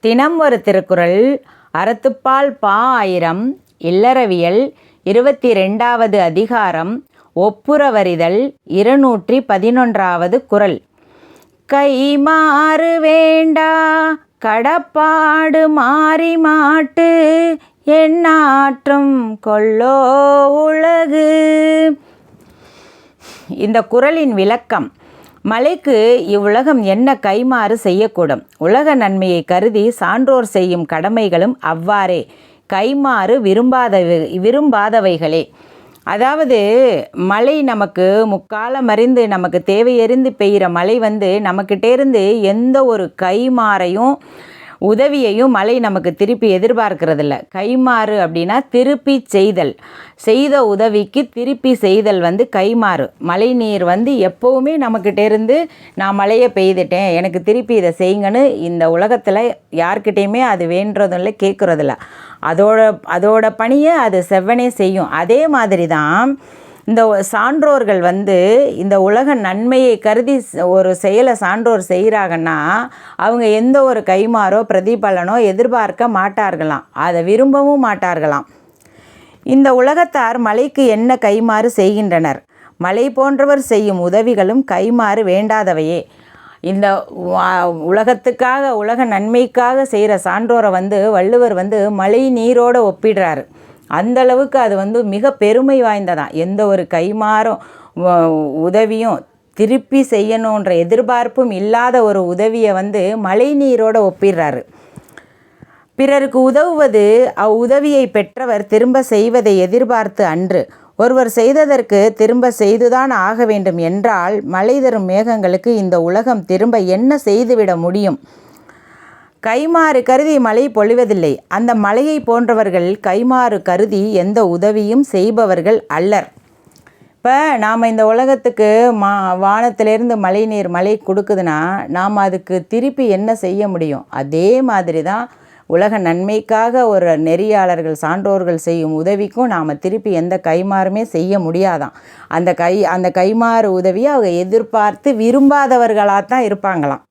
தினம் ஒரு திருக்குறள் அறத்துப்பால் பா ஆயிரம் இல்லறவியல் இருபத்தி ரெண்டாவது அதிகாரம் ஒப்புரவறிதல் இருநூற்றி பதினொன்றாவது குறள். கைமாறு வேண்டா கடப்பாடு மாறி மாட்டு என்னாற்றும் கொள்ளோ உலகு. இந்த குறளின் விளக்கம் மலைக்கு இவ்வுலகம் என்ன கைமாறு செய்யக்கூடும்? உலக நன்மையை கருதி சான்றோர் செய்யும் கடமைகளும் அவ்வாறே. கைமாறு விரும்பாதவை விரும்பாதவைகளே. அதாவது மழை நமக்கு முக்காலம் அறிந்து நமக்கு தேவையறிந்து பெய்கிற மழை வந்து நம்மக்கிட்டேருந்து எந்த ஒரு கைமாறையும் உதவியையும் மழை நமக்கு திருப்பி எதிர்பார்க்கறதில்ல. கைமாறு அப்படின்னா திருப்பி செய்தல். செய்த உதவிக்கு திருப்பி செய்தல் வந்து கைமாறு மழை நீர் வந்து எப்போவுமே நம்மக்கிட்டேருந்து நான் மழையை பெய்துட்டேன் எனக்கு திருப்பி இதை செய்யுங்கன்னு இந்த உலகத்தில் யார்கிட்டேயுமே அது வேண்டதும் இல்லை கேட்குறதில்ல அதோட அதோட பணியை அது செவ்வனே செய்யும். அதே மாதிரி தான் இந்த சான்றோர்கள் வந்து இந்த உலக நன்மையை கருதி ஒரு செயலை சான்றோர் செய்கிறாங்கன்னா அவங்க எந்த ஒரு கைமாறோ பிரதிபலனோ எதிர்பார்க்க மாட்டார்களாம். அதை விரும்பவும் மாட்டார்களாம். இந்த உலகத்தார் மலைக்கு என்ன கைமாறு செய்கின்றனர்? மலை போன்றவர் செய்யும் உதவிகளும் கைமாறு வேண்டாதவையே. இந்த உலகத்துக்காக உலக நன்மைக்காக செய்கிற சான்றோரை வந்து வள்ளுவர் வந்து மழை நீரோடு ஒப்பிடுறாரு. அந்த அளவுக்கு அது வந்து மிக பெருமை வாய்ந்ததான் எந்த ஒரு கைமாறும் உதவியும் திருப்பி செய்யணுன்ற எதிர்பார்ப்பும் இல்லாத ஒரு உதவியை வந்து மழை நீரோட ஒப்பிடுறாரு. பிறருக்கு உதவுவது அவ்வுதவியை பெற்றவர் திரும்ப செய்வதை எதிர்பார்த்து அன்று. ஒருவர் செய்ததற்கு திரும்ப செய்துதான் ஆக வேண்டும் என்றால் மழை தரும் மேகங்களுக்கு இந்த உலகம் திரும்ப என்ன செய்துவிட முடியும்? கைமாறு கருதி மழை பொழிவதில்லை. அந்த மலையை போன்றவர்கள் கைமாறு கருதி எந்த உதவியும் செய்பவர்கள் அல்லர். இப்போ நாம் இந்த உலகத்துக்கு மா வானத்திலேருந்து மழை நீர் மழை கொடுக்குதுன்னா நாம் அதுக்கு திருப்பி என்ன செய்ய முடியும்? அதே மாதிரி தான் உலக நன்மைக்காக ஒரு நெறியாளர்கள் சான்றோர்கள் செய்யும் உதவிக்கும் நாம் திருப்பி எந்த கைமாறுமே செய்ய முடியாதாம் அந்த கை அந்த கைமாறு உதவியை அவங்க எதிர்பார்த்து விரும்பாதவர்களாக தான் இருப்பாங்களாம்.